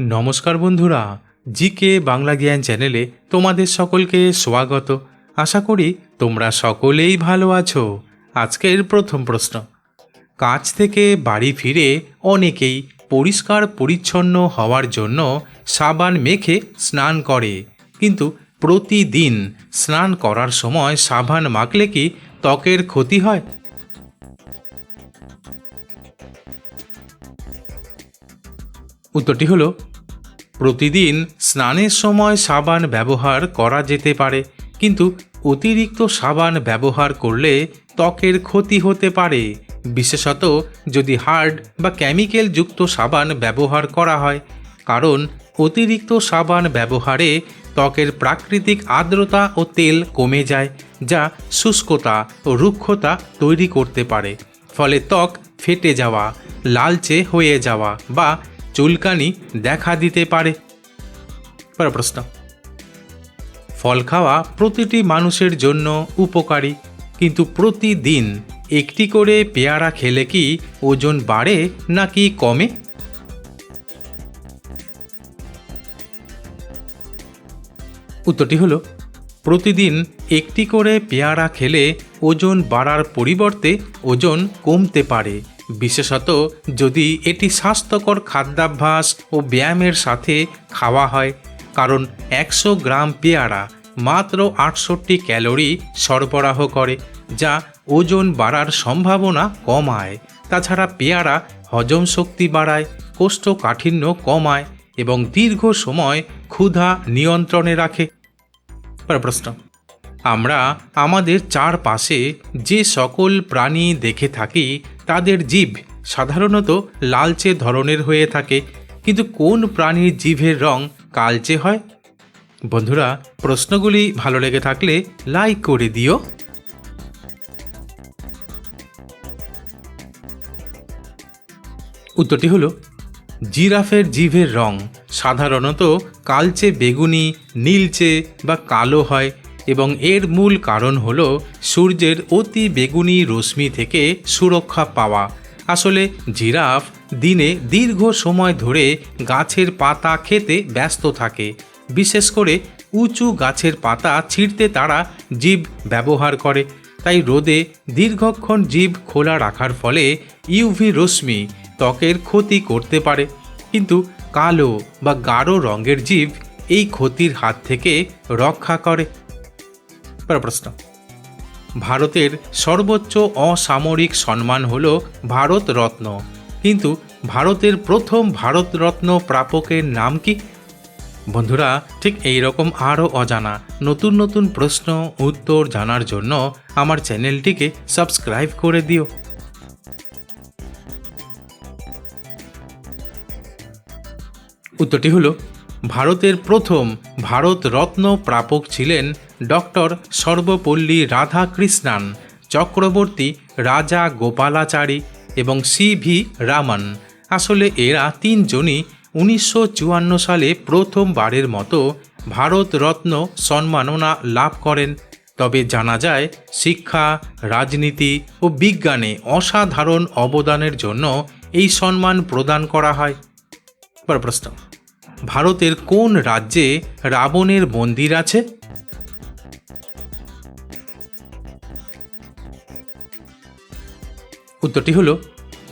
নমস্কার বন্ধুরা, জিকে বাংলা জ্ঞান চ্যানেলে তোমাদের সকলকে স্বাগত। আশা করি তোমরা সকলেই ভালো আছো। আজকের প্রথম প্রশ্ন। কাজ থেকে বাড়ি ফিরে অনেকেই পরিষ্কার পরিচ্ছন্ন হওয়ার জন্য সাবান মেখে স্নান করে। কিন্তু প্রতিদিন স্নান করার সময় সাবান মাখলে কি ত্বকের ক্ষতি হয়? উত্তরটি হলো প্রতিদিন স্নানের সময় সাবান ব্যবহার করা যেতে পারে, কিন্তু অতিরিক্ত সাবান ব্যবহার করলে ত্বকের ক্ষতি হতে পারে। বিশেষত যদি হার্ড বা কেমিক্যাল যুক্ত সাবান ব্যবহার করা হয়, কারণ অতিরিক্ত সাবান ব্যবহারে ত্বকের প্রাকৃতিক আর্দ্রতা ও তেল কমে যায়, যা শুষ্কতা ও রুক্ষতা তৈরি করতে পারে। ফলে ত্বক ফেটে যাওয়া, লালচে হয়ে যাওয়া বা চুলকানি দেখা দিতে পারে। পরের প্রশ্ন। ফল খাওয়া প্রতিটি মানুষের জন্য উপকারী, কিন্তু প্রতিদিন একটি করে পেয়ারা খেলে কি ওজন বাড়ে নাকি কমে? উত্তরটি হলো, প্রতিদিন একটি করে পেয়ারা খেলে ওজন বাড়ার পরিবর্তে ওজন কমতে পারে। বিশেষত যদি এটি স্বাস্থ্যকর খাদ্যাভ্যাস ও ব্যায়ামের সাথে খাওয়া হয়, কারণ একশো গ্রাম পেয়ারা মাত্র আটষট্টি ক্যালোরি সরবরাহ করে, যা ওজন বাড়ার সম্ভাবনা কমায়। তাছাড়া পেয়ারা হজম শক্তি বাড়ায়, কোষ্ঠকাঠিন্য কমায় এবং দীর্ঘ সময় ক্ষুধা নিয়ন্ত্রণে রাখে। প্রশ্ন। আমরা আমাদের চারপাশে যে সকল প্রাণী দেখে থাকি তাদের জীব সাধারণত লালচে ধরনের হয়ে থাকে, কিন্তু কোন প্রাণীর জিভের রং কালচে হয়? বন্ধুরা, প্রশ্নগুলি ভালো লেগে থাকলে লাইক করে দিও। উত্তরটি হলো, জিরাফের জিভের রং সাধারণত কালচে বেগুনি, নীলচে বা কালো হয় এবং এর মূল কারণ হল সূর্যের অতি বেগুনি রশ্মি থেকে সুরক্ষা পাওয়া। আসলে জিরাফ দিনে দীর্ঘ সময় ধরে গাছের পাতা খেতে ব্যস্ত থাকে। বিশেষ করে উঁচু গাছের পাতা ছিঁড়তে তারা জীব ব্যবহার করে। তাই রোদে দীর্ঘক্ষণ জীব খোলা রাখার ফলে ইউভি রশ্মি ত্বকের ক্ষতি করতে পারে। কিন্তু কালো বা গাঢ় রঙের জীব এই ক্ষতির হাত থেকে রক্ষা করে। প্রশ্ন। ভারতের সর্বোচ্চ অসামরিক সম্মান হল ভারত রত্ন। কিন্তু ভারতের প্রথম ভারতরত্ন প্রাপকের নাম কি? বন্ধুরা, ঠিক এই রকম আরও অজানা নতুন নতুন প্রশ্ন, উত্তর জানার জন্য আমার চ্যানেলটিকে সাবস্ক্রাইব করে দিও। উত্তরটি হলো, ভারতের প্রথম ভারত রত্ন প্রাপক ছিলেন ডক্টর সর্বপল্লী রাধাকৃষ্ণান, চক্রবর্তী রাজা গোপালাচারী এবং সি ভি রামন। আসলে এরা তিনজনই উনিশশো চুয়ান্ন সালে প্রথমবারের মতো ভারত রত্ন সম্মাননা লাভ করেন। তবে জানা যায়, শিক্ষা, রাজনীতি ও বিজ্ঞানে অসাধারণ অবদানের জন্য এই সম্মান প্রদান করা হয়। প্রশ্ন, ভারতের কোন রাজ্যে রাবণের মন্দির আছে? উত্তরটি হলো,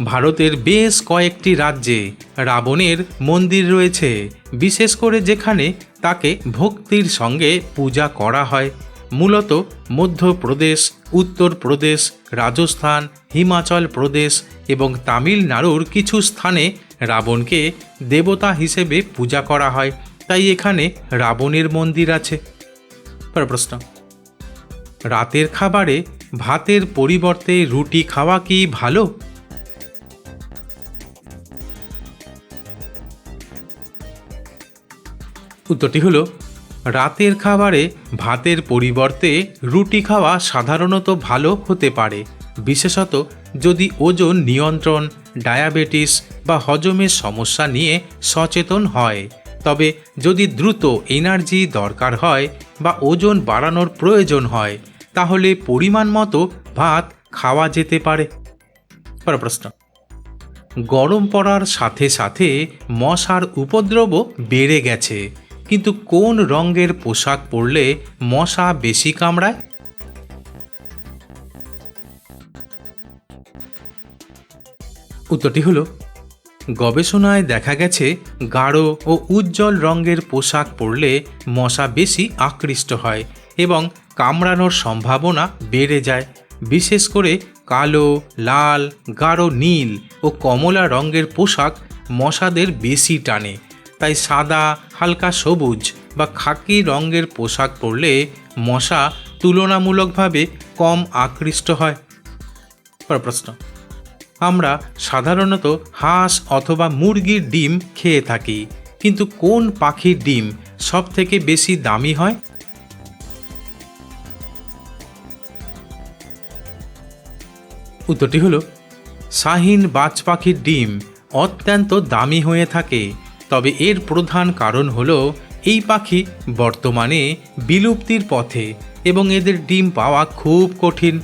ভারতের বেশ কয়েকটি রাজ্যে রাবণের মন্দির রয়েছে, বিশেষ করে যেখানে তাকে ভক্তির সঙ্গে পূজা করা হয়। মূলত মধ্যপ্রদেশ, উত্তরপ্রদেশ, রাজস্থান, হিমাচল প্রদেশ এবং তামিলনাড়ুর কিছু স্থানে রাবণকে দেবতা হিসেবে পূজা করা হয়। তাই এখানে রাবণের মন্দির আছে। প্রশ্ন, রাতের খাবারে ভাতের পরিবর্তে রুটি খাওয়া কি ভালো? উত্তরটি হলো, রাতের খাবারে ভাতের পরিবর্তে রুটি খাওয়া সাধারণত ভালো হতে পারে। বিশেষত যদি ওজন নিয়ন্ত্রণ, ডায়াবেটিস বা হজমের সমস্যা নিয়ে সচেতন হয়। তবে যদি দ্রুত এনার্জি দরকার হয় বা ওজন বাড়ানোর প্রয়োজন হয় তাহলে পরিমাণ মতো ভাত খাওয়া যেতে পারে। পরের প্রশ্ন। গরম পড়ার সাথে সাথে মশার উপদ্রবও বেড়ে গেছে। কিন্তু কোন রঙের পোশাক পরলে মশা বেশি কামড়ায়? উত্তরটি হলো, গবেষণায় দেখা গেছে গাঢ় ও উজ্জ্বল রঙের পোশাক পরলে মশা বেশি আকৃষ্ট হয়। এবং কামড়ানোর সম্ভাবনা বেড়ে যায়। বিশেষ করে কালো, লাল, গাঢ় নীল ও কমলা রঙের পোশাক মশাদের বেশি টানে। তাই সাদা, হালকা সবুজ বা খাকি রঙের পোশাক পরলে মশা তুলনামূলকভাবে কম আকৃষ্ট হয়। প্রশ্ন। আমরা সাধারণত হাঁস অথবা মুরগির ডিম খেয়ে থাকি, কিন্তু কোন পাখির ডিম সব থেকে বেশি দামি হয়? উত্তরটি হলো, শাহিন বাজ পাখির ডিম অত্যন্ত দামি হয়ে থাকে, তবে এর প্রধান কারণ হল, এই পাখি বর্তমানে বিলুপ্তির পথে এবং এদের ডিম পাওয়া খুব কঠিন।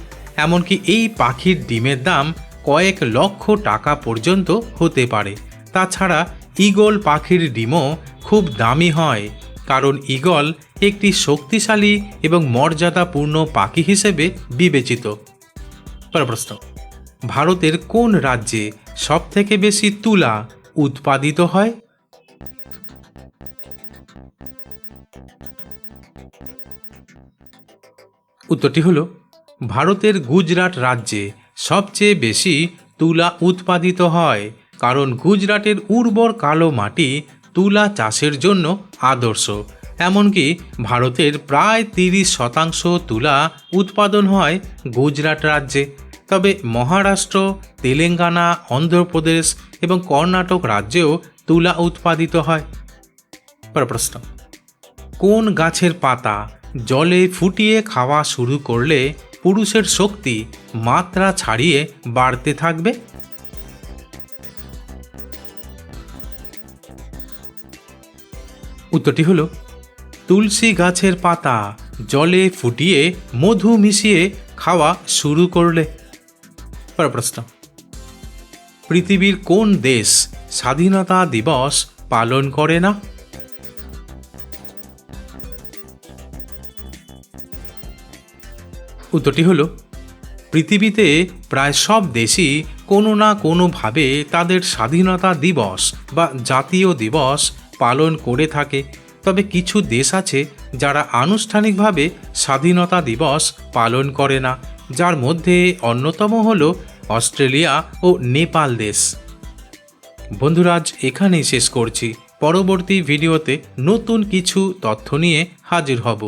এমনকি এই পাখির ডিমের দাম কয়েক লক্ষ টাকা পর্যন্ত হতে পারে। তাছাড়া ঈগল পাখির ডিমও খুব দামি হয়, কারণ ঈগল একটি শক্তিশালী এবং মর্যাদাপূর্ণ পাখি হিসেবে বিবেচিত। প্রশ্ন ভারতের কোন রাজ্যে সবথেকে বেশি তুলা উৎপাদিত হয়? উত্তরটি হলো, ভারতের গুজরাট রাজ্যে সবচেয়ে বেশি তুলা উৎপাদিত হয়, কারণ গুজরাটের উর্বর কালো মাটি তুলা চাষের জন্য আদর্শ। এমনকি ভারতের প্রায় তিরিশ শতাংশ তুলা উৎপাদন হয় গুজরাট রাজ্যে। তবে মহারাষ্ট্র, তেলেঙ্গানা, অন্ধ্রপ্রদেশ এবং কর্ণাটক রাজ্যেও তুলা উৎপাদিত হয়। প্রশ্ন। কোন গাছের পাতা জলে ফুটিয়ে খাওয়া শুরু করলে পুরুষের শক্তি মাত্রা ছাড়িয়ে বাড়তে থাকবে? উত্তরটি হলো, তুলসী গাছের পাতা জলে ফুটিয়ে মধু মিশিয়ে খাওয়া শুরু করলে। পরের প্রশ্ন পৃথিবীর কোন দেশ স্বাধীনতা দিবস পালন করে না? উত্তরটি হলো, পৃথিবীতে প্রায় সব দেশই কোনো না কোনোভাবে তাদের স্বাধীনতা দিবস বা জাতীয় দিবস পালন করে থাকে। তবে কিছু দেশ আছে যারা আনুষ্ঠানিকভাবে স্বাধীনতা দিবস পালন করে না। যার মধ্যে অন্যতম হল অস্ট্রেলিয়া ও নেপাল দেশ। বন্ধুরাজ এখানেই শেষ করছি। পরবর্তী ভিডিওতে নতুন কিছু তথ্য নিয়ে হাজির হব।